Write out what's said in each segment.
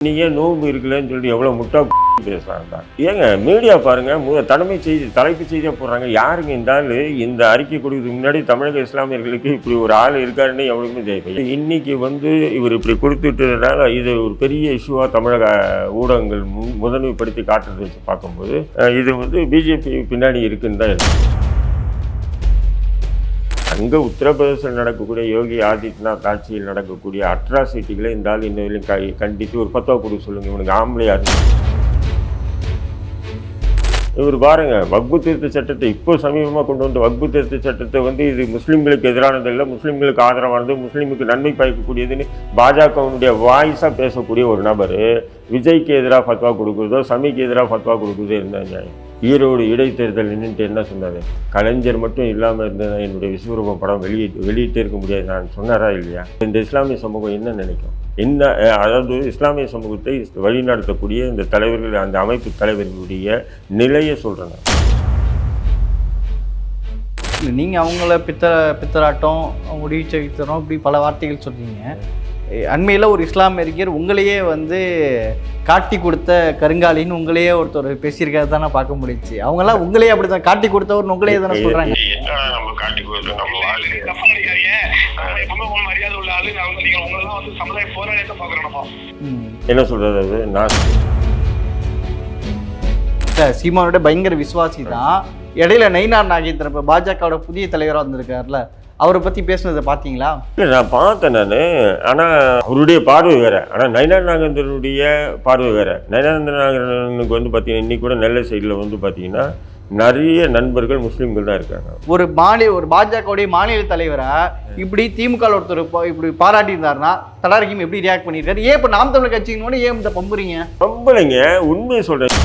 நீங்க நோன்பு இருக்குல்லன்னு சொல்லிட்டு எவ்வளோ முட்டா பேசுறாங்க. ஏங்க மீடியா பாருங்க தலைமை செய்தி தலைப்பு செய்தியாக போடுறாங்க. யாருங்க இந்த ஆள்? இந்த அறிக்கை கொடுக்கறதுக்கு முன்னாடி தமிழக இஸ்லாமியர்களுக்கு இப்படி ஒரு ஆள் இருக்காருன்னு எவனுக்குமே தெரியும் இன்னைக்கு வந்து இவர் இப்படி கொடுத்துட்டதுனால இது ஒரு பெரிய இஷ்யூவா தமிழக ஊடகங்கள் முதன்மைப்படுத்தி காட்டுறது வச்சு பார்க்கும்போது இது வந்து பிஜேபி பின்னாடி இருக்குன்னு தான் இருக்கு. அங்கே உத்தரப்பிரதேசம் நடக்கக்கூடிய யோகி ஆதித்யநாத் ஆட்சியில் நடக்கக்கூடிய அட்ராசிட்டிகளை இந்த ஆள் இன்னும் க கை கண்டித்து ஒரு பத்தோ கொடுக்க சொல்லுங்க. இவனுக்கு ஆம்பளையா இவர் பாருங்க வக்பு திருத்த சட்டத்தை இப்போ சமீபமாக கொண்டு வந்த வக்பு திருத்த சட்டத்தை வந்து இது முஸ்லீம்களுக்கு எதிரானது இல்லை முஸ்லீம்களுக்கு ஆதரவானது முஸ்லீமுக்கு நன்மை பயக்கக்கூடியதுன்னு பாஜகவுடைய வாய்ஸாக பேசக்கூடிய ஒரு நபர் விஜய்க்கு எதிராக ஃபத்வா கொடுக்குறதோ சமிக்கு எதிராக ஃபத்வா கொடுக்குறதோ இருந்தாங்க ஈரோடு இடைத்தேர்தல் நின்றுட்டு என்ன சொன்னார்? கலைஞர் மட்டும் இல்லாமல் இருந்தது? என்னுடைய விஸ்வரூபம் படம் வெளியிட்டு வெளியிட்டே இருக்க முடியாது. நான் சொன்னாரா இல்லையா? இந்த இஸ்லாமிய சமூகம் என்ன நினைக்கும்? என்ன அதாவது இஸ்லாமிய சமூகத்தை வழிநடத்தக்கூடிய இந்த தலைவர்கள் அந்த அமைப்பு தலைவர்களுடைய நிலையை சொல்கிறேன் நீங்கள் அவங்கள பித்தர பித்தராட்டம் முடிவு செலுத்தணும் இப்படி பல வார்த்தைகள் சொல்கிறீங்க அண்மையில் ஒரு இஸ்லாமியர் உங்களையே வந்து காட்டி கொடுத்த கருங்காலின்னு உங்களையே ஒருத்தர் பேசியிருக்காரு தானே பார்க்க முடிஞ்சுச்சு. அவங்கெல்லாம் உங்களையே அப்படி தான் காட்டி கொடுத்தவர் உங்களையே தானே சொல்கிறாங்க என்னடா நம்ம காட்டி கொடுத்து நம்ம என்ன சொல்கிறது அது? நான் சீமானோட பயங்கர விசுவாசி தான் இடையில நயினார் நாகேந்திரன் இப்போ பாஜகவோட புதிய தலைவராக வந்திருக்காருல. அவரை பற்றி பேசுனதை பார்த்தீங்களா இல்லை நான் பார்த்தேன் நான். ஆனால் அவருடைய பார்வை வேற. ஆனால் நயனார் நாகேந்திரனுடைய பார்வை வேற. நயனார் நாகேந்திரனுக்கு வந்து பார்த்தீங்கன்னா இன்னைக்கு கூட நெல்லை சைடில் வந்து பார்த்தீங்கன்னா நிறைய நண்பர்கள் முஸ்லீம்கள் தான் இருக்காங்க. ஒரு மாநில ஒரு பாஜகவுடைய மாநில தலைவரா இப்படி திமுக ஒருத்தர் இப்படி பாராட்டி இருந்தாருன்னா தடாரிக்கும் எப்படி ரியாக்ட் பண்ணியிருக்காரு? ஏன் இப்போ நாம் தமிழர் கட்சிக்கு ஏன் இந்த பம்புறீங்க? ரொம்பலைங்க உண்மையை சொல்கிறேன்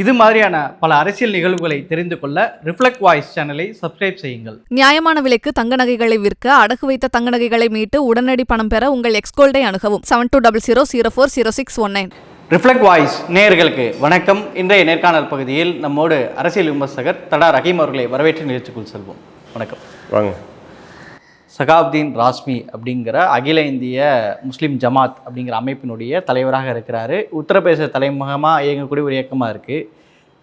இது மாதிரியான பல அரசியல் நிகழ்வுகளை தெரிந்து கொள்ள ரிஃப்ளெக்ட் வாய்ஸ் சேனலை சப்ஸ்கிரைப் செய்யுங்கள். நியாயமான விலைக்கு தங்க நகைகளை விற்க அடகு வைத்த தங்க நகைகளை மீட்டு உடனடி பணம் பெற உங்கள் எக்ஸ்கோல்டை அணுகவும். Seven two double zero zero four zero six one nine reflect voice நேயர்களுக்கு வணக்கம். இன்றைய நேர்காணல் பகுதியில் நம்மோடு அரசியல் விமர்சகர் தடா ரஹீம் அவர்களை வரவேற்று நிகழ்ச்சிக்குள் செல்வோம். வணக்கம். வாங்க. சகாப்தீன் ராஸ்மி அப்படிங்கிற அகில இந்திய முஸ்லீம் ஜமாத் அப்படிங்கிற அமைப்பினுடைய தலைவராக இருக்கிறாரு. உத்தரப்பிரதேச தலைமுகமாக இயங்கக்கூடிய ஒரு இயக்கமாக இருக்குது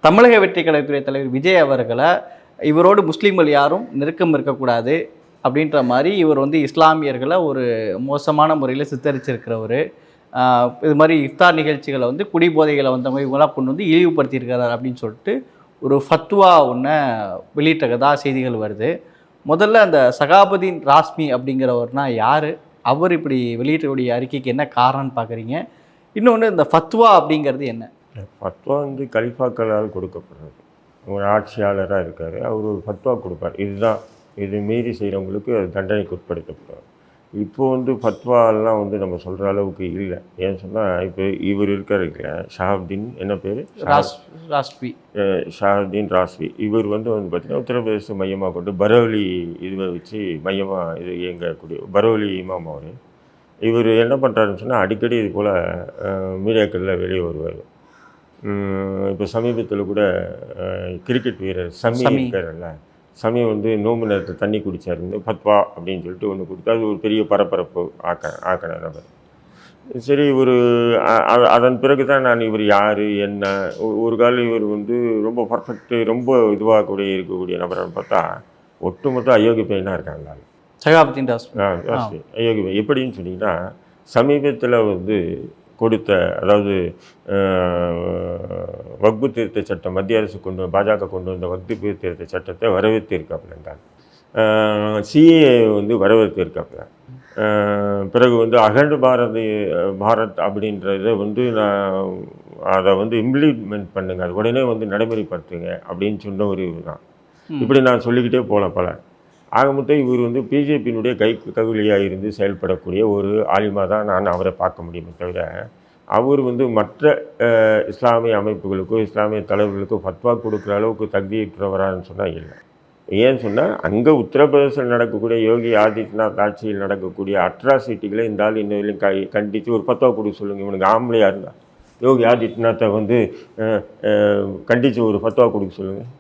தமிழக வெற்றி கழகத்துடைய தலைவர் விஜய் அவர்களை இவரோடு முஸ்லீம்கள் யாரும் நெருக்கம் இருக்கக்கூடாது அப்படின்ற மாதிரி இவர் வந்து இஸ்லாமியர்களை ஒரு மோசமான முறையில் சித்தரிச்சிருக்கிறவர். இது மாதிரி இஃப்தார் நிகழ்ச்சிகளை வந்து குடிபோதைகளை வந்தவங்க இவங்களாம் கொண்டு வந்து இழிவுபடுத்தியிருக்கிறார் அப்படின்னு சொல்லிட்டு ஒரு ஃபத்வா ஒன்று வெளியிட்டதாக செய்திகள் வருது. முதல்ல அந்த சகாபதீன் ராஸ்மி அப்படிங்கிறவர்னா யார்? அவர் இப்படி வெளியிட்டக்கூடிய அறிக்கைக்கு என்ன காரணம்னு பார்க்குறீங்க. இன்னொன்று இந்த ஃபத்வா அப்படிங்கிறது என்ன? ஃபத்வா வந்து கலிஃபாக்களால் கொடுக்கப்படுறது ஒரு ஆட்சியாளராக இருக்கார். அவர் ஒரு ஃபத்வா கொடுப்பார். இதுதான் இது மீறி செய்கிறவங்களுக்கு அது தண்டனைக்கு உட்படுத்தப்படுவார் இப்போ வந்து ஃபத்வாலாம் வந்து நம்ம சொல்கிற அளவுக்கு இல்லை. ஏன்னு சொன்னால் இப்போ இவர் இல்லையா? ஷாஹப்தீன் என்ன பேர்? ராஸ் ராஸ்பி ஷாஹுதீன் ராஸ்வி. இவர் வந்து வந்து பார்த்திங்கன்னா உத்தரப்பிரதேச மையமாக கொண்டு பரவலி இதுவை வச்சு மையமாக இது இயங்கக்கூடிய பரவலி இமாம் அவர். இவர் என்ன பண்ணுறாருன்னு சொன்னால் அடிக்கடி இது போல் மீடியாக்களில் வெளியே வருவார். இப்போ சமீபத்தில் கூட கிரிக்கெட் வீரர் சமி சமி. இருக்காருல்ல சமி வந்து நோம்பு நேரத்தில் தண்ணி குடிச்சாரு. ஃபத்வா அப்படின்னு சொல்லிட்டு ஒன்று கொடுத்து அது ஒரு பெரிய பரபரப்பு ஆக்க ஆக்கின நபர் சரி ஒரு அதன் பிறகு தான் நான் இவர் யார் என்ன ஒரு காலம் இவர் வந்து ரொம்ப பர்ஃபெக்ட்டு ரொம்ப இதுவாக கூட இருக்கக்கூடிய நபர்னு பார்த்தா ஒட்டுமொத்த அயோக்கிய பையனாக இருக்காங்க. சகாபதீன் ராஸ்மி ஆ பையன். எப்படின்னு சொன்னீங்கன்னா சமீபத்தில் வந்து கொடுத்த அதாவது வக்பு திருத்த சட்டம் மத்திய அரசு கொண்டு பாஜக கொண்டு வந்த வக்பு திருத்த சட்டத்தை வரவேற்றிருக்காப்புலன்றாங்க சிஏ வந்து வரவேற்றிருக்காப்புல பிறகு வந்து அகண்ட பாரதி பாரத் அப்படின்றத வந்து நான் அதை வந்து இம்ப்ளிமெண்ட் பண்ணுங்க. அது உடனே வந்து நடைமுறைப்படுத்துங்க அப்படின்னு சொன்ன ஒரு இதுதான். இப்படி நான் சொல்லிக்கிட்டே போகலாம் பல. ஆக மொத்தம் இவர் வந்து பிஜேபியினுடைய கை கவிலியாக இருந்து செயல்படக்கூடிய ஒரு ஆலிமாக தான் நான் அவரை பார்க்க முடியுமே தவிர அவர் வந்து மற்ற இஸ்லாமிய அமைப்புகளுக்கோ இஸ்லாமிய தலைவர்களுக்கோ ஃபத்வா கொடுக்குற அளவுக்கு தகுதியற்றவரான்னு சொன்னால் இல்லை. ஏன்னு சொன்னால் அங்கே உத்தரப்பிரதேசம் நடக்கக்கூடிய யோகி ஆதித்யநாத் ஆட்சியில் நடக்கக்கூடிய அட்ராசிட்டிகளை இந்த ஆள் இன்னும் கை கண்டித்து ஒரு ஃபத்வா கொடுக்க சொல்லுங்கள் இவனுக்கு ஆம்பளையாக இருந்தால் யோகி ஆதித்யநாத்தை வந்து கண்டித்து ஒரு ஃபத்வா கொடுக்க சொல்லுங்கள்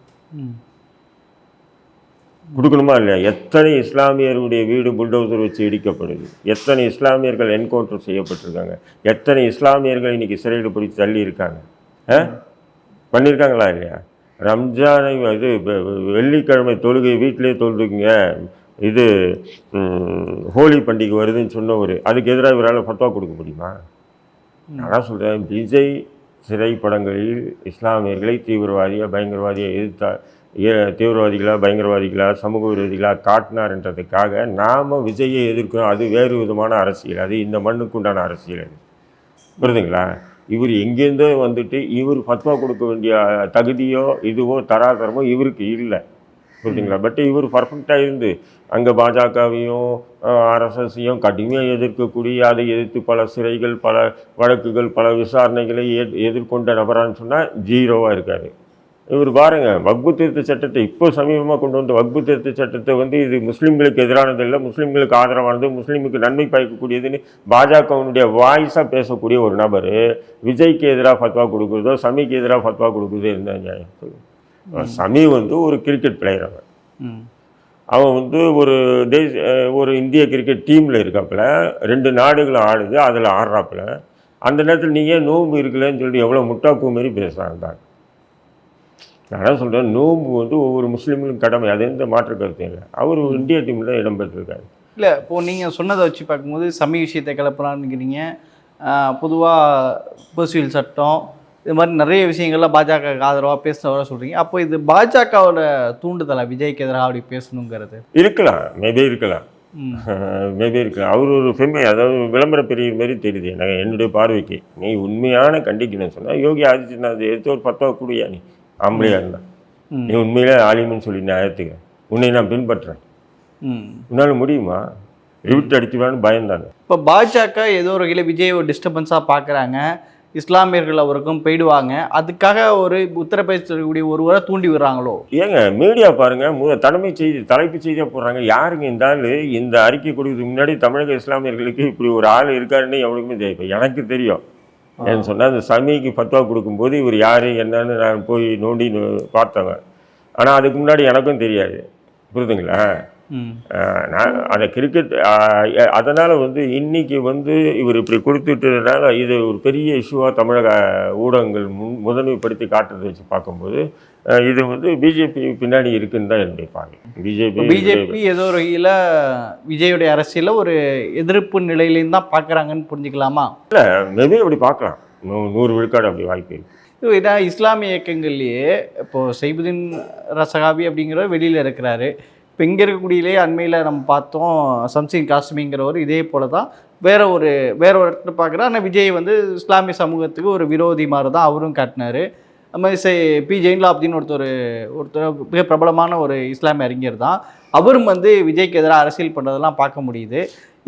கொடுக்கணுமா இல்லையா? எத்தனை இஸ்லாமியருடைய வீடு புல்டோசர் வச்சு இடிக்கப்படுது? எத்தனை இஸ்லாமியர்கள் என்கவுண்டர் செய்யப்பட்டிருக்காங்க? எத்தனை இஸ்லாமியர்கள் இன்னைக்கு சிறையில் பிடிச்சு தள்ளி இருக்காங்க ஆ? பண்ணியிருக்காங்களா இல்லையா? ரம்ஜானை இது வெள்ளிக்கிழமை தொழுகை வீட்டிலே தொழுதுக்குங்க. இது ஹோலி பண்டிகை வருதுன்னு சொன்னவர். அதுக்கு எதிராக இவரால் ஃபத்வா கொடுக்க முடியுமா? நான் சொல்கிறேன் விஜய் திரைப்படங்களில் இஸ்லாமியர்களை தீவிரவாதியாக பயங்கரவாதியாக எதிர்த்தா ஏ- தீவிரவாதிகளா பயங்கரவாதிகளா சமூக விரோதிகளா காட்டினார்ன்றதுக்காக நாம் விஜயை எதிர்க்கிறோம். அது வேறு விதமான அரசியல். அது இந்த மண்ணுக்கு உண்டான அரசியல் அது. புரியுதுங்களா இவர் எங்கேருந்தோ வந்துட்டு இவர் ஃபத்வா கொடுக்க வேண்டிய தகுதியோ இதுவோ தராதரமோ இவருக்கு இல்லை. புரியுதுங்களா பட் இவர் பர்ஃபெக்டாக இருந்து அங்கே பாஜகவையும் அரசையும் கடுமையாக எதிர்க்கக்கூடிய அதை எதிர்த்து பல சிறைகள் பல வழக்குகள் பல விசாரணைகளை எதிர்கொண்ட நபரான்னு சொன்னால் ஜீரோவாக இருக்கார். இவர் பாருங்க வக்பு திருத்த சட்டத்தை இப்போ சமீபமாக கொண்டு வந்த வக்பு திருத்த சட்டத்தை வந்து இது முஸ்லீம்களுக்கு எதிரானது இல்லை முஸ்லீம்களுக்கு ஆதரவானது முஸ்லீமுக்கு நன்மை பயக்கக்கூடியதுன்னு பாஜகவினுடைய வாய்ஸாக பேசக்கூடிய ஒரு நபர் விஜய்க்கு எதிராக ஃபத்வா கொடுக்குறதோ சமிக்கு எதிராக ஃபத்வா கொடுக்குறதோ என்ன நியாயம். சமி வந்து ஒரு கிரிக்கெட் பிளேயர் அவன். அவன் வந்து ஒரு தேச ஒரு இந்திய கிரிக்கெட் டீமில் இருக்காப்புல ரெண்டு நாடுகளை ஆடுது அதில் ஆடுறாப்புல. அந்த நேரத்தில் நீ ஏன் நோன்பு இருக்கலன்னு சொல்லிட்டு எவ்வளோ முட்டாக்கு மாரி பேசுகிறாங்க நான் சொல்கிறேன் நோன்பு வந்து ஒவ்வொரு முஸ்லீம்களும் கடமை அது எந்த மாற்று கருத்தும் இல்லை. அவர் இந்திய டீமில் இடம்பெற்றிருக்காரு இல்லை இப்போ நீங்கள் சொன்னதை வச்சு பார்க்கும்போது சமி விஷயத்தை கிளப்பலான்னுங்கிறீங்க பொதுவாக பர்சுவல் சட்டம் இது மாதிரி நிறைய விஷயங்கள்ல பாஜக ஆதரவாக பேசுனவரை சொல்கிறீங்க அப்போ இது பாஜகவோட தூண்டுதலா விஜய்க்கு எதிராக அப்படி பேசணுங்கிறது? இருக்கலாம் மேபி இருக்கலாம். மேபி இருக்கலாம். அவர் ஒரு பெருமை அதாவது விளம்பர பெரிய மாதிரி தெரியுது எனக்கு என்னுடைய பார்வைக்கு. நீ உண்மையான கண்டிக்கணும்னு சொன்னால் யோகி ஆதித்யநாத் எடுத்து ஒரு பத்தா கூடியா நீ ஆம்பளையா இருந்தா. நீ உண்மையிலே ஆலிமுன்னு சொல்லி நான் ஏற்றுக்கிறேன் உன்னை நான் பின்பற்றுறேன். ம். உன்னால் முடியுமா? ரிவிட் அடிச்சுவான்னு பயந்தாங்க இப்போ பாஜக ஏதோ ஒரு வகையில் விஜய் ஒரு டிஸ்டர்பன்ஸாக பார்க்குறாங்க இஸ்லாமியர்கள் அவருக்கும் போயிடுவாங்க. அதுக்காக ஒரு உத்தரப்பிரதேசக்கூடிய ஒருவரை தூண்டி விடுறாங்களோ? ஏங்க மீடியா பாருங்க. மு தலைமை செய்தி தலைப்பு செய்தியாக போடுறாங்க. யாருங்க இந்த ஆள்? இந்த அறிக்கை கொடுக்கறதுக்கு முன்னாடி தமிழக இஸ்லாமியர்களுக்கு இப்படி ஒரு ஆள் இருக்காருன்னு எவனுக்குமே தெரியும் எனக்கு தெரியும். ஏன்னு சொன்னால் அந்த சமிக்கு ஃபத்வா கொடுக்கும்போது இவர் யார் என்னன்னு நான் போய் நோண்டி பார்த்தவங்க. ஆனால் அதுக்கு முன்னாடி எனக்கும் தெரியாது. ஆஹ் நான் அந்த கிரிக்கெட் அதனால் வந்து இன்னைக்கு வந்து இவர் இப்படி கொடுத்துட்டதுனால இது ஒரு பெரிய இஷ்யூவாக தமிழக ஊடகங்கள் முன் முதன்மைப்படுத்தி காட்டுறதை வச்சு பார்க்கும்போது இது வந்து பிஜேபி பின்னாடி இருக்குன்னு தான் என்னுடைய பார்வை. பிஜேபி பிஜேபி ஏதோ ஒரு வகையில் விஜயுடைய அரசியலில் ஒரு எதிர்ப்பு நிலையிலேயும் தான் பார்க்குறாங்கன்னு புரிஞ்சுக்கலாமா? மேபி அப்படி பார்க்கலாம். நூறு விழுக்காடு அப்படி வாய்ப்பு இருக்கு. இது ஏன்னா இஸ்லாமிய இயக்கங்கள்லேயே இப்போது சைபுதீன் ரசகாபி அப்படிங்கிறவர் வெளியில் இருக்கிறாரு. இப்போ இங்கே இருக்கக்கூடியிலே அண்மையில் நம்ம பார்த்தோம் சம்சீன் காஸ்மிங்கிறவர் இதே போல தான் வேற ஒரு வேற ஒரு இடத்துல பார்க்குறா ஆனால் விஜய் வந்து இஸ்லாமிய சமூகத்துக்கு ஒரு விரோதி மாதிரி தான் அவரும் காட்டினார். சே பி ஜெயின்லாப்தின்னு ஒருத்தர் ஒருத்தர் மிக பிரபலமான ஒரு இஸ்லாமிய அறிஞர் தான். அவரும் வந்து விஜய்க்கு எதிராக அரசியல் பண்ணுறதெல்லாம் பார்க்க முடியுது.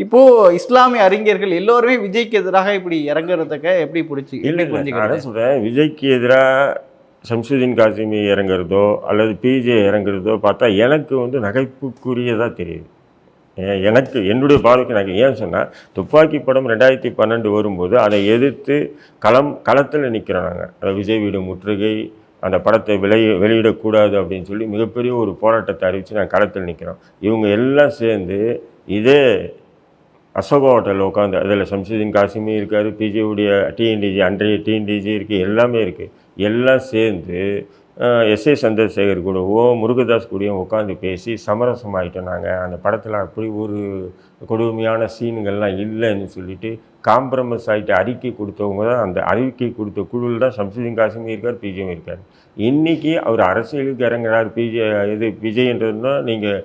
இப்போது இஸ்லாமிய அறிஞர்கள் எல்லோருமே விஜய்க்கு எதிராக இப்படி இறங்குறதுக்கு எப்படி பிடிச்சி எப்படி சொல்கிறேன் விஜய்க்கு எதிராக ஷம்சுதீன் காசிமி இறங்குறதோ அல்லது பிஜே இறங்குறதோ பார்த்தா எனக்கு வந்து நகைப்புக்குரியதாக தெரியுது. எனக்கு என்னுடைய பார்வைக்கு நான் ஏன் சொன்னால் துப்பாக்கி படம் ரெண்டாயிரத்தி பன்னெண்டு வரும்போது அதை எதிர்த்து களம் களத்தில் நிற்கிறோம் நாங்கள் அதை விஜய் வீடு முற்றுகை அந்த படத்தை விலை வெளியிடக்கூடாது அப்படின்னு சொல்லி மிகப்பெரிய ஒரு போராட்டத்தை அறிவித்து நான் களத்தில் நிற்கிறோம் இவங்க எல்லாம் சேர்ந்து இதே அசோகா ஹோட்டலில் உட்காந்து அதில் சம்சுதீன் காசிமி இருக்கார் பிஜேவுடைய டிஎன்டிஜி அன்றைய டிஎன்டிஜி இருக்குது எல்லாமே இருக்குது எல்லாம் சேர்ந்து எஸ் ஏ சந்திரசேகர் கூடவோ முருகதாஸ் கூடயும் உட்காந்து பேசி சமரசமாகிட்டோம் நாங்கள் அந்த படத்தில் அப்படி ஒரு கொடுமையான சீனுங்கள்லாம் இல்லைன்னு சொல்லிட்டு காம்ப்ரமைஸ் ஆகிட்டு அறிக்கை கொடுத்தவங்க தான் அந்த அறிக்கை கொடுத்த குழுவில் தான் சம்சுதீன் காசிமி இருக்கார் பிஜேவும் இருக்கார். இன்றைக்கி அவர் அரசியலுக்கு இறங்குறார் பிஜே இது விஜய்ன்றதுன்னா நீங்கள்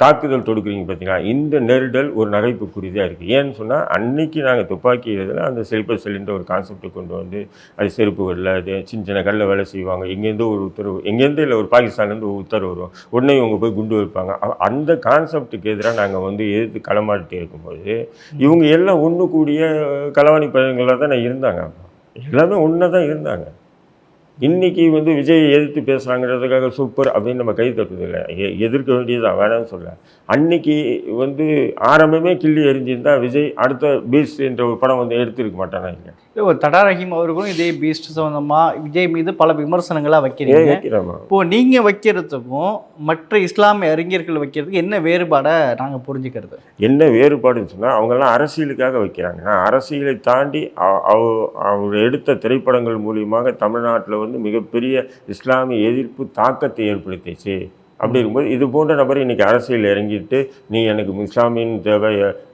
தாக்குதல் தொடுக்குறீங்க பார்த்தீங்களா? இந்த நெருடல் ஒரு நகைப்புக்குரியதாக இருக்குது ஏன்னு சொன்னால் அன்னைக்கு நாங்கள் துப்பாக்கி இதில் அந்த செல்பர் செல்லுன்ற ஒரு கான்செப்டை கொண்டு வந்து அது செருப்புகளில் அது சின்ன சின்ன கல்லில் வேலை செய்வாங்க. எங்கேருந்து ஒரு உத்தரவு எங்கேருந்து இல்லை ஒரு பாகிஸ்தான்லேருந்து ஒரு உத்தரவு வரும். உடனே இவங்க போய் குண்டு வைப்பாங்க அந்த கான்செப்ட்டுக்கு எதிராக நாங்கள் வந்து எதிர்த்து களமாட்டே இருக்கும்போது இவங்க எல்லாம் ஒன்று கூடிய களவாணி பயன்களாக தான் இருந்தாங்க. எல்லாமே ஒன்றா தான் இருந்தாங்க. இன்றைக்கி வந்து விஜய் எதிர்த்து பேசுகிறாங்கிறதுக்காக சூப்பர் அப்படின்னு நம்ம கை தட்டுறதில்லை எதிர்க்க வேண்டியதுதான் வேணாம்னு சொல்ல அன்னைக்கு வந்து ஆரம்பமே கிள்ளி எரிஞ்சிருந்தா விஜய் அடுத்த பீஸ் என்ற ஒரு படம் வந்து எடுத்திருக்க மாட்டானா இங்கே? தடா ரஹீம் அவர்களும் இதே பீஸ்ட் சம்பந்தமா விஜய் மீது பல விமர்சனங்களா ஏன் வைக்கிறீங்க வைக்கிறோமா? இப்போ நீங்க வைக்கிறதுக்கும் மற்ற இஸ்லாமிய அறிஞர்கள் வைக்கிறதுக்கு என்ன வேறுபாடை நாங்க புரிஞ்சுக்கிறது? என்ன வேறுபாடுன்னு சொன்னால் அவங்கெல்லாம் அரசியலுக்காக வைக்கிறாங்க. அரசியலை தாண்டி அவ- அவ- அவர் எடுத்த திரைப்படங்கள் மூலியமாக தமிழ்நாட்டில் வந்து மிகப்பெரிய இஸ்லாமிய எதிர்ப்பு தாக்கத்தை ஏற்படுத்திச்சு அப்படி இருக்கும்போது இது போன்ற நபர் இன்றைக்கி அரசியல் இறங்கிட்டு நீ எனக்கு இஸ்லாமியன் தேவை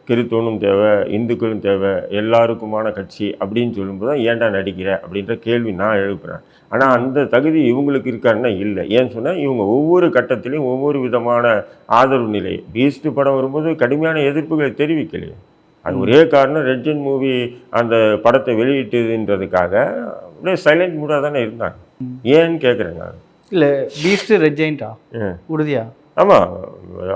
கிறித்தவனும் தேவை இந்துக்களும் தேவை எல்லாருக்குமான கட்சி அப்படின்னு சொல்லும்போது தான் ஏன்டா நடிக்கிற? அப்படின்ற கேள்வி நான் எழுப்புறேன். ஆனால் அந்த தகுதி இவங்களுக்கு இருக்காருன்னா இல்லை. ஏன்னு சொன்னால் இவங்க ஒவ்வொரு கட்டத்திலையும் ஒவ்வொரு விதமான ஆதரவு நிலை. பீஸ்ட் படம் வரும்போது கடுமையான எதிர்ப்புகளை தெரிவிக்கலையே. அது ஒரே காரணம் ரெட்ஜன் மூவி அந்த படத்தை வெளியிட்டதுன்றதுக்காக அப்படியே சைலண்ட் மூடாக தானே இருந்தாங்க. ஏன்னு கேட்குறேங்க இல்ல பீஸ்ட் ரெஜெயின்டா ம். உறுதியா? ஆமாம்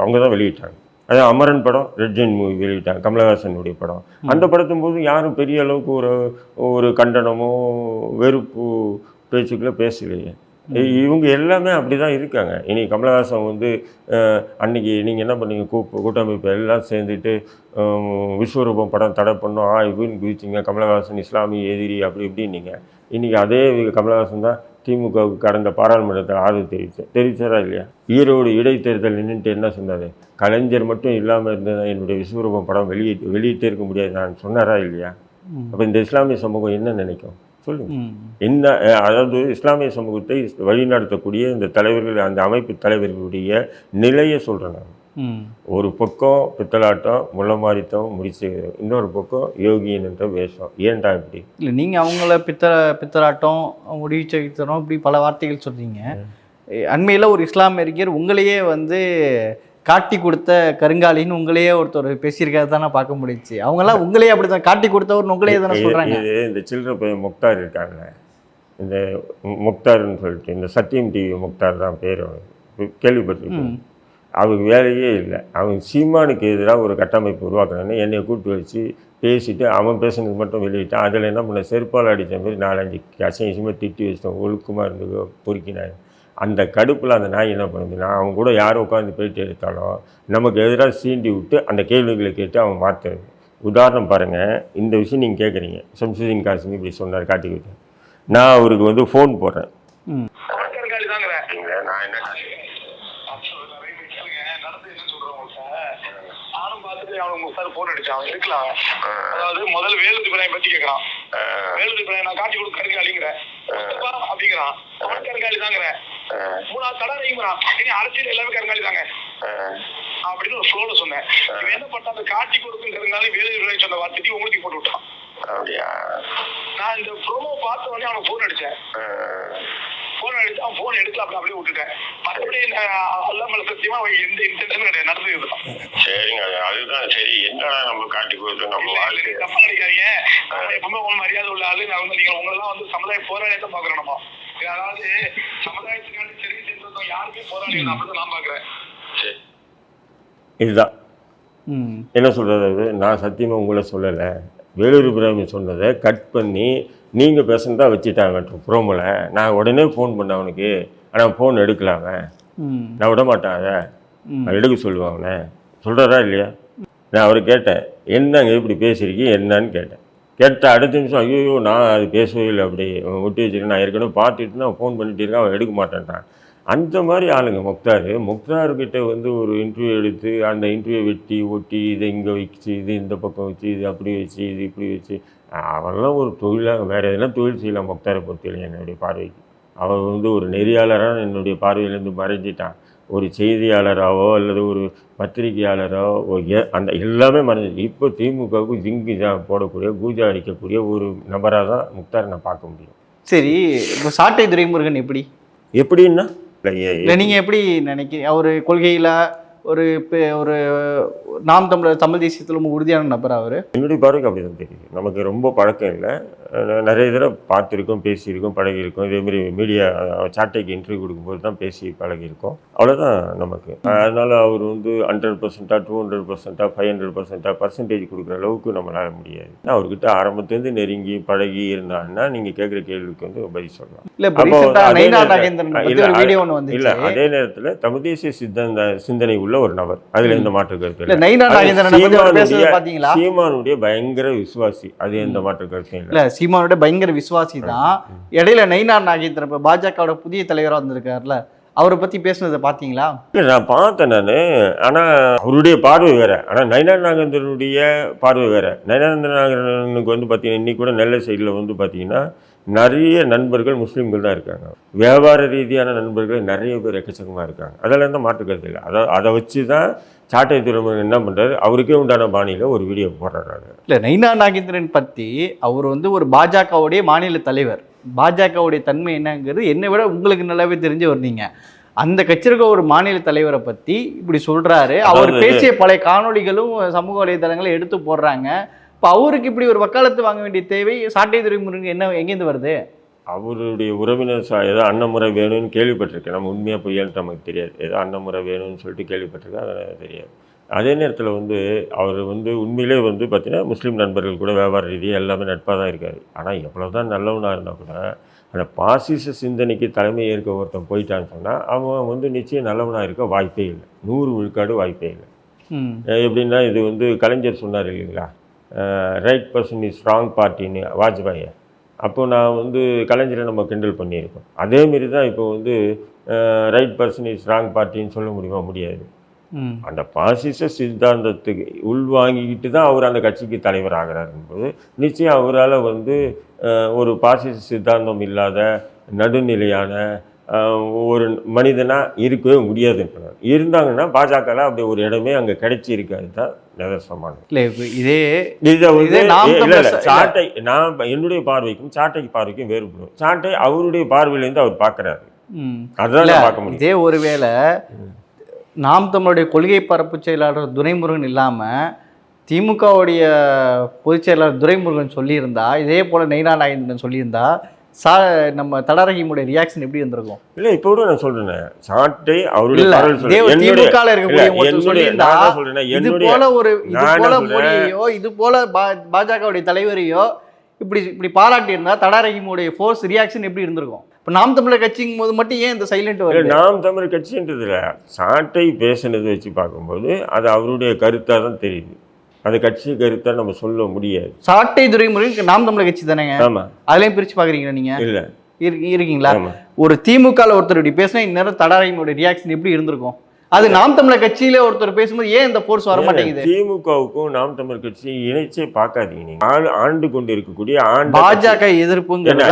அவங்க தான் வெளியிட்டாங்க. அது அமரன் படம் ரெட் ஜெயின் மூவி வெளியிட்டாங்க கமலஹாசனுடைய படம். அந்த படத்தும் போது யாரும் பெரிய அளவுக்கு ஒரு ஒரு கண்டனமோ வெறுப்பு பேச்சுக்களோ பேசலையே. இவங்க எல்லாமே அப்படி தான் இருக்காங்க. இனி கமலஹாசன் வந்து அன்னைக்கு நீங்கள் என்ன பண்ணீங்க? கூப்பு கூட்டமைப்பு எல்லாம் சேர்ந்துட்டு விஸ்வரூபம் படம் தடை பண்ணோம் ஆ இப்படின்னு குதிச்சிங்க கமலஹாசன் இஸ்லாமிய எதிரி அப்படி இப்படின்னீங்க. இன்றைக்கி அதே கமலஹாசன் தான் திமுகவுக்கு கடந்த பாராளுமன்றத்தில் ஆதரவு தெரிவித்தார் தெரிவித்தாரா இல்லையா? ஈரோடு இடைத்தேர்தல் நின்றுட்டு என்ன சொன்னார்? கலைஞர் மட்டும் இல்லாமல் இருந்ததுன்னா என்னுடைய விஸ்வரூபம் படம் வெளியிட்டு வெளியிட்டே இருக்க முடியாது. நான் சொன்னாரா இல்லையா. அப்போ இந்த இஸ்லாமிய சமூகம் என்ன நினைக்கும்? சொல்லுங்க. என்ன அதாவது இஸ்லாமிய சமூகத்தை வழிநடத்தக்கூடிய இந்த தலைவர்கள் அந்த அமைப்பு தலைவர்களுடைய நிலையை சொல்கிறேன் நான். ஒரு பக்கம் பித்தலாட்டம் முள்ளமாரித்தம் முடிச்சு இன்னொரு பக்கம் யோகியின் என்ற வேஷம். ஏன்டா இப்படி? இல்ல நீங்க அவங்கள பித்தர பித்தராட்டம் முடிவு வைத்தரம் இப்படி பல வார்த்தைகள் சொல்றீங்க. அண்மையில ஒரு இஸ்லாமிய அறிஞர் உங்களையே வந்து காட்டி கொடுத்த கருங்காலின்னு உங்களையே ஒருத்தர் பேசியிருக்காரு தானே பார்க்க முடிஞ்சுச்சு. அவங்கெல்லாம் உங்களையே அப்படிதான் காட்டி கொடுத்தவர் உங்களையே தானே சொல்றாங்க. இது இந்த சில்லற பையன் முக்தார் இருக்காங்க இந்த முக்தார்னு சொல்லிட்டு இந்த சத்தியம் டிவி முக்தார் தான் பேர் கேள்விப்பட்டிருக்கேன். அவங்க வேலையே இல்லை. அவங்க சீமானுக்கு எதிராக ஒரு கட்டமைப்பு உருவாக்குறான்னு என்னை கூப்பிட்டு வச்சு பேசிவிட்டு அவன் பேசுனது மட்டும் வெளியிட்டான். அதில் என்ன பண்ண செருப்பால் அடித்த மாதிரி நாலஞ்சு அசிங்கமாக திட்டி வச்சிட்டோம் ஒழுக்கமாக இருந்து பொறுக்கினாங்க அந்த கடுப்பில் அந்த நாய் என்ன பண்ணுதுன்னா அவன் கூட யார் உட்காந்து போயிட்டு எடுத்தாலும் நமக்கு எதிராக சீண்டி விட்டு அந்த கேள்விகளை கேட்டு அவன் மாற்றுறது உதாரணம் பாருங்கள் இந்த விஷயம் நீங்கள் கேட்குறீங்க சம்சுதீன் காசிங் இப்படி சொன்னார் காட்டிக்கிட்டு நான் அவருக்கு வந்து ஃபோன் போடுறேன் ம். கருங்காலி தாங்கிற நான் என்ன கேளுங்க நடந்து என்ன சொல்றேன் உங்கள்கிட்ட அவனுக்கு முசார் போன் அடிச்சான். அவன் இருக்கலாம். அதாவது முதல்ல வேலுத்து பிராயம் பத்தி கேட்கறான் வேலுத்து பிராயம் நான் காட்டி கொடுக்க கருங்காலிங்கிற முஸ்தபா அப்படிங்கிறான். அவன் கருங்காலி தாங்கிற மூணாவது தடை நீங்கிறான் இனி அரசியல் எல்லாமே கருங்காலி தாங்க. அப்படின்னு ஒரு ஃப்ளோல சொன்னேன். இவன் என்ன பண்ணா அந்த காட்டி கொடுக்கும் கருங்காலி வேலு பிராயம் சொன்ன வார்த்தைக்கு உங்களுக்கு போட்டு விட்டான். நான் இந்த ப்ரோமோ பார்த்த உடனே அவனுக்கு ஃபோன் அடிச்சேன். ஃபோன் அடிச்சு அவன் ஃபோன் எடுக்கல அப்படி அப்படியே விட்டுட்டேன். மற்றபடி அல்லாமல் சத்தியமா அவன் எந்த இன்டென்ஷனும் கிடையாது. நடந்து இதுதான் சரிங்க அது- அதுதான் சரி. என்னடா நம்ம காட்டி கொடுத்து நம்ம வாழ்க்கை தப்பா நினைக்காதீங்க. நான் எப்பவுமே உங்க மரியாதை உள்ள ஆளு. நான் வந்து நீங்க உங்களெல்லாம் வந்து சமுதாய போராளியத்தை பாக்குறோம் நம்ம. அதாவது சமுதாயத்துக்காண்டி சரி செஞ்சதும் யாருமே போராளி நான் அப்படிதான் நான் பாக்குறேன் இதுதான். என்ன சொல்கிறது அது? நான் சத்தியமாக உங்களை சொல்லலை. வேலூர் இப்ராஹிம் சொன்னதை கட் பண்ணி நீங்கள் பேசுனதா வச்சுட்டாங்க. ப்ரோமோவில் நான் உடனே ஃபோன் பண்ணேன் அவனுக்கு. ஆனால் ஃபோன் எடுக்கல அவன். ம். நான் விட மாட்டேன் அதை. எடுக்க சொல்லுவான் அவனை. சொல்கிறாரா இல்லையா? நான் அவரை கேட்டேன். என்னங்க இப்படி பேசியிருக்கீங்க? என்னன்னு கேட்டேன். கேட்ட அடுத்த நிமிஷம் ஐயோ நான் அது பேசவே இல்லை அப்படி. அவன் ஒட்டி வச்சிருக்கேன் நான் ஏற்கனவே பார்த்துட்டு நான் ஃபோன் பண்ணிட்டு இருக்கேன். அவன் எடுக்க மாட்டேன்ட்டான் அந்த மாதிரி ஆளுங்க. முக்தார். முக்தார்கிட்ட வந்து ஒரு இன்டர்வியூ எடுத்து அந்த இன்டர்வியூ வெட்டி ஒட்டி இதை இங்கே வச்சு இது இந்த பக்கம் வச்சு இது அப்படி வச்சு இது இப்படி வச்சு. அவன்லாம் ஒரு தொழிலாக வேறு எதனா தொழில் செய்யலாம் முக்தாரை பொறுத்தவரை என்னுடைய பார்வைக்கு. அவன் வந்து ஒரு நெறியாளராக என்னுடைய பார்வையிலேருந்து மறைஞ்சிட்டான். ஒரு செய்தியாளராகவோ அல்லது ஒரு பத்திரிகையாளரோ ஒரு எ- அந்த எல்லாமே மறைஞ்சிச்சு இப்போ திமுகவுக்கு ஜிங்கி ஜா போடக்கூடிய கூஜா அடிக்கக்கூடிய ஒரு நபராக தான் முக்தாரை நான் பார்க்க முடியும். சரி இப்போ சாட்டை துரைமுருகன் எப்படி? எப்படின்னா இல்லை, நீங்கள் எப்படி நினைக்கிறீங்க அவர் கொள்கையில் ஒரு பெ- ஒரு நாம் தமிழர் தமிழ் தேசியத்தில் ரொம்ப உறுதியான நபர் அவர்? என்னுடைய பார்வைக்கு அப்படி தான் தெரியுது. நமக்கு ரொம்ப பழக்கம் இல்லை. நிறைய தடவை பார்த்துருக்கோம் பேசியிருக்கோம் பழகியிருக்கோம். இதேமாரி மீடியா சாட்டைக்கு இன்டர்வியூ கொடுக்கும்போது தான் பேசி பழகியிருக்கோம். அவ்வளோதான் நமக்கு. அதனால் அவர் வந்து ஹண்ட்ரட் பர்சன்ட்டாக டூ ஹண்ட்ரட் பர்சன்ட்டாக ஃபைவ் ஹண்ட்ரட் பர்சன்ட்டாக பர்சன்டேஜ் கொடுக்குற அளவுக்கு நம்மளால முடியாது. ஏன்னா அவர்கிட்ட ஆரம்பத்துலேருந்து நெருங்கி பழகி இருந்தாங்கன்னா நீங்கள் கேட்குற கேள்விக்கு வந்து பதில் சொல்லலாம். இல்லை அதே நைனா நேரத்துல- தமிழ் தேசிய சித்தந்த சிந்தனை உள்ள ஒரு நபர். அதில் எந்த மாற்று கருத்து நைனா சீமானுடைய- பயங்கர விசுவாசி. அது எந்த மாற்று கருத்தும் இல்லை சீமானோட பயங்கர விசுவாசி தான் இடையில நயினார் நாகேந்திரன் இப்போ பாஜகவோட புதிய தலைவராக வந்திருக்காருல்ல அவரை பத்தி பேசுனதை பார்த்தீங்களா இல்லை நான் பார்த்தேன் நான். ஆனால் அவருடைய பார்வை வேற. ஆனால் நயனார் நாகேந்திரனுடைய பார்வை வேற. நயனார் நாகேந்திரனுக்கு வந்து பார்த்தீங்கன்னா இன்னைக்கு கூட நெல்லை சைடில் வந்து பார்த்தீங்கன்னா நிறைய நண்பர்கள் முஸ்லீம்கள் தான் இருக்காங்க. வியாபார ரீதியான நண்பர்கள் நிறைய பேர் எக்கச்சக்கமாக இருக்காங்க. அதெல்லாம் எந்த மாற்று கருத்து இல்லை. அதை அதை வச்சு தான் சாட்டை துறைமுகம் என்ன பண்ணுறாரு அவருக்கே உண்டான பாணியில் ஒரு வீடியோ போடுறாரு. இல்லை நயினார் நாகேந்திரன் பத்தி அவர் வந்து ஒரு பாஜகவுடைய மாநில தலைவர். பாஜகவுடைய தன்மை என்னங்கிறது என்னை விட உங்களுக்கு நல்லாவே தெரிஞ்சவர் நீங்க அந்த கட்சியில் இருக்க ஒரு மாநில தலைவரை பத்தி இப்படி சொல்றாரு. அவர் பேசிய பழைய காணொளிகளும் சமூக வலைதளங்களை எடுத்து போடுறாங்க. இப்போ அவருக்கு இப்படி ஒரு வக்காலத்து வாங்க வேண்டிய தேவை சாட்டை துறைமுருகன் என்ன எங்கேருந்து வருது? அவருடைய உறவினர் சா ஏதோ அன்னமுறை வேணும்னு கேள்விப்பட்டிருக்கேன். நம்ம உண்மையாக பொய்யான்னு நமக்கு தெரியாது. ஏதோ அன்னமுறை வேணும்னு சொல்லிட்டு கேள்விப்பட்டிருக்கேன். அது தெரியாது. அதே நேரத்தில் வந்து அவர் வந்து உண்மையிலே வந்து பார்த்தீங்கன்னா முஸ்லீம் நண்பர்கள் கூட வியாபார ரீதியாக எல்லாமே நட்பாக தான் இருக்கார். ஆனால் எவ்வளோ தான் நல்லவனாக இருந்தால் கூட அந்த பாசிச சிந்தனைக்கு தலைமை ஏற்க ஒருத்தன் போயிட்டான்னு சொன்னால் அவன் வந்து நிச்சயம் நல்லவனாக இருக்க வாய்ப்பே இல்லை. நூறு விழுக்காடு வாய்ப்பே இல்லை. எப்படின்னா இது வந்து கலைஞர் சொன்னார் இல்லைங்களா? ரைட் பர்சன் இஸ் ஸ்ட்ராங் பார்ட்டின்னு வாஜ்பாயை. அப்போ நான் வந்து கலைஞரை நம்ம கிண்டல் பண்ணியிருக்கோம். அதேமாரி தான் இப்போ வந்து ரைட் பர்சன் இஸ் ஸ்ட்ராங் பார்ட்டின்னு சொல்ல முடியுமா? முடியாது. அந்த பாசிச சித்தாந்தத்துக்கு உள்வாங்கிக்கிட்டு தான் அவர் அந்த கட்சிக்கு தலைவர் ஆகிறாருங்கும்போது நிச்சயம் அவரால் வந்து ஒரு பாசிச சித்தாந்தம் இல்லாத நடுநிலையான ஒரு மனிதனாக இருக்கவே முடியாதுன்றார் இருந்தாங்கன்னா பாஜகவில் அப்படி ஒரு இடமே அங்கே கிடைச்சி இருக்காது தான் நிதர்சனமானது. இல்லை இதே இதை வந்து இல்ல, சாட்டை நான் என்னுடைய பார்வைக்கும் சாட்டைக்கு பார்வைக்கும் வேறுபடும். சாட்டை அவருடைய பார்வையிலேருந்து அவர் பார்க்குறாரு. நான் பார்க்க முடியும். இதே ஒருவேளை நாம் தமிழுடைய கொள்கை பரப்பு செயலாளர் துரைமுருகன் இல்லாமல் திமுகவுடைய பொதுச் செயலாளர் துரைமுருகன் சொல்லியிருந்தா இதே போல் நெய்னா நாகேந்திரன் சொல்லியிருந்தா சா நம்ம தடரகிமுடைய ரியாக்ஷன் எப்படி இருந்திருக்கும்? இல்லை இப்போ கூட நான் சொல்றேன். சாட்டை அவருடைய இருக்கக்கூடிய இது போல ஒரு இது போல? மோடியையோ இது போல பா- பாஜகவுடைய தலைவரையோ இப்படி இப்படி பாராட்டி இருந்தா தடாரகிமுடைய ஃபோர்ஸ் ரியாக்ஷன் எப்படி இருந்திருக்கும்? இப்போ நாம் தமிழர் கட்சிங்கும் போது மட்டும் ஏன் இந்த சைலண்ட் வருது? நாம் தமிழ் கட்சின்றதுல சாட்டை பேசுனதை வச்சு பார்க்கும்போது அது அவருடைய கருத்தாக தான் தெரியுது. அது கட்சி கருத்தாக நம்ம சொல்ல முடியாது. சாட்டை துரைமுருகன் நாம் தமிழர் கட்சி தானேங்க? ஆமா. அதுலயும் பிரிச்சு பாக்குறீங்களா நீங்க? இல்ல. இரு- இருக்கீங்களா? ஒரு திமுகல ஒருத்தர் இப்படி பேசினா இந்நேரம் தடாரகிமுடைய ரியாக்ஷன் எப்படி இருந்திருக்கும்? அது நாம் தமிழர் கட்சியில ஒருத்தர் பேசும்போது ஏன் இந்த ஃபோர்ஸ் வர மாட்டேங்குது? திமுகவுக்கும் நாம் தமிழ் கட்சி இணைச்சே பார்க்காதீங்க நீங்க. ஆண்டு கொண்டு இருக்கக்கூடிய ஆண்டு பாஜக எதிர்ப்புங்கிறது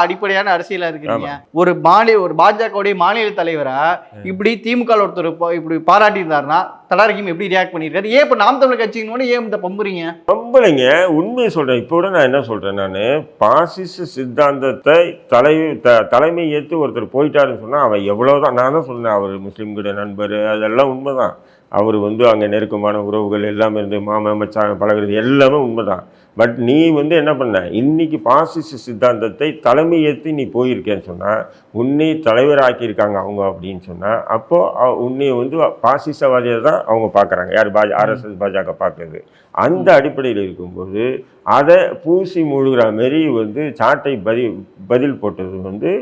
அடிப்படையான அரசியலா இருக்கிறீங்க. ஒரு மாநில ஒரு பாஜகவுடைய மாநில தலைவரா இப்படி திமுக ஒருத்தர் இப்போ இப்படி பாராட்டி இருந்தாருன்னா தடாரகிம் எப்படி ரியாக்ட் பண்ணியிருக்காரு? ஏன் இப்போ நாம் தமிழர் கட்சிங்கன்னு ஏன் இந்த பம்புறீங்க? பம்பலைங்க உண்மையை சொல்கிறேன் இப்போ கூட நான் என்ன சொல்கிறேன் நான்? பாசிச சித்தாந்தத்தை தலை த தலைமை ஏற்று ஒருத்தர் போயிட்டாருன்னு சொன்னால் அவன் எவ்வளவுதான் நான் தான் சொன்னேன். அவர் முஸ்லீம் நண்பர் அதெல்லாம் உண்மைதான். அவர் வந்து அங்கே நெருக்கமான உறவுகள் எல்லாமே இருந்து மாமா மச்சான் பழகுறது எல்லாமே உண்மைதான். பட் நீ வந்து என்ன பண்ண? இன்னைக்கு பாசிச சித்தாந்தத்தை தலைமை ஏற்று நீ போயிருக்கேன்னு சொன்னால் உன்னை தலைவராக்கியிருக்காங்க அவங்க அப்படின்னு சொன்னால் அப்போது உன்னை வந்து பாசிசவாதியை தான் அவங்க பார்க்குறாங்க. யார்? பாஜ ஆர்எஸ்எஸ் பாஜக பார்க்குறது. அந்த அடிப்படையில் இருக்கும்போது அதை பூசி மூழ்கிற மாரி வந்து சாட்டை பதில் பதில் போட்டது வந்து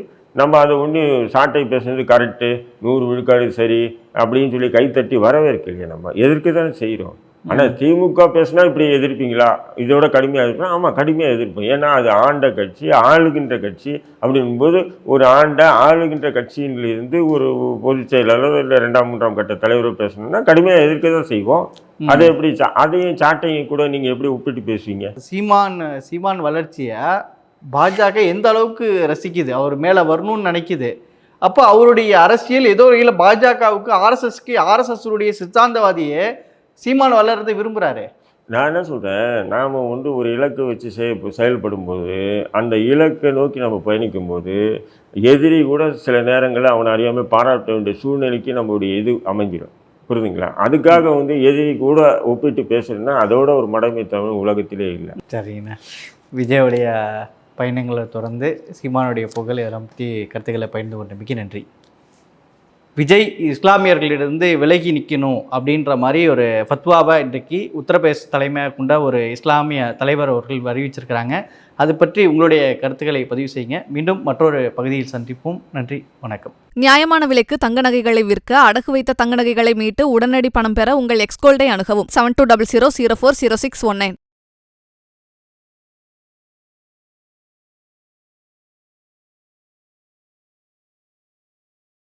நம்ம அதை ஒன்று சாட்டை பேசுனது கரெக்டு நூறு விழுக்காடு சரி அப்படின்னு சொல்லி கைத்தட்டி வரவேற்கலையே நம்ம. எதிர்க்க தானே செய்கிறோம் ஆனால் திமுக பேசுனா இப்படி எதிர்ப்பீங்களா? இதோட கடுமையாக இருப்பேன் ஆமாம் கடுமையாக எதிர்ப்போம். ஏன்னா அது ஆண்ட கட்சி ஆளுகின்ற கட்சி அப்படிங்கும்போது ஒரு ஆண்ட ஆளுகின்ற கட்சியிலிருந்து ஒரு பொதுச் செயலாளர் இல்லை ரெண்டாம் மூன்றாம் கட்ட தலைவரோ பேசணும்னா கடுமையாக எதிர்க்க தான் செய்வோம். அதை எப்படி அதையும் சாட்டையும் கூட நீங்கள் எப்படி ஒப்பிட்டு பேசுவீங்க? சீமான் சீமான் வளர்ச்சியை பாஜக எந்த அளவுக்கு ரசிக்குது? அவர் மேலே வரணும்னு நினைக்குது. அப்போ அவருடைய அரசியல் ஏதோ வகையில் பாஜகவுக்கு ஆர்எஸ்எஸ்க்கு ஆர்எஸ்எஸ்னுடைய சித்தாந்தவாதியே சீமான் வளர்றதை விரும்புகிறாரு நான் என்ன சொல்கிறேன் நாம் வந்து ஒரு இலக்கை வச்சு செய செயல்படும்போது அந்த இலக்கை நோக்கி நம்ம பயணிக்கும்போது எதிரி கூட சில நேரங்களில் அவனை அறியாமல் பாராட்ட வேண்டிய சூழ்நிலைக்கு நம்மளுடைய இது அமைஞ்சிடும் புரியுதுங்களா அதுக்காக வந்து எதிரி கூட ஒப்பிட்டு பேசுறதுன்னா அதோட ஒரு மடமை தமிழ் உலகத்திலே இல்லை. சரிங்கண்ணா விஜயோடைய பயணங்களை தொடர்ந்து சீமானுடைய புகழ் இதெல்லாம் பற்றி கருத்துக்களை பகிர்ந்து கொண்ட மிக்க நன்றி. விஜய் இஸ்லாமியர்களிடந்து விலகி நிற்கணும் அப்படின்ற மாதிரி ஒரு ஃபத்வாவை இன்றைக்கு உத்தரப்பிரதேச தலைமையாக கொண்ட ஒரு இஸ்லாமிய தலைவர் அவர்கள் அறிவிச்சிருக்கிறாங்க. அது பற்றி உங்களுடைய கருத்துக்களை பதிவு செய்யுங்க. மீண்டும் மற்றொரு பகுதியில் சந்திப்போம். நன்றி வணக்கம். நியாயமான விலைக்கு தங்க நகைகளை விற்க அடகு வைத்த தங்க நகைகளை மீட்டு உடனடி பணம் பெற உங்கள் எக்ஸ்கோல்டை அணுகவும். Seven two double zero zero four zero six one nine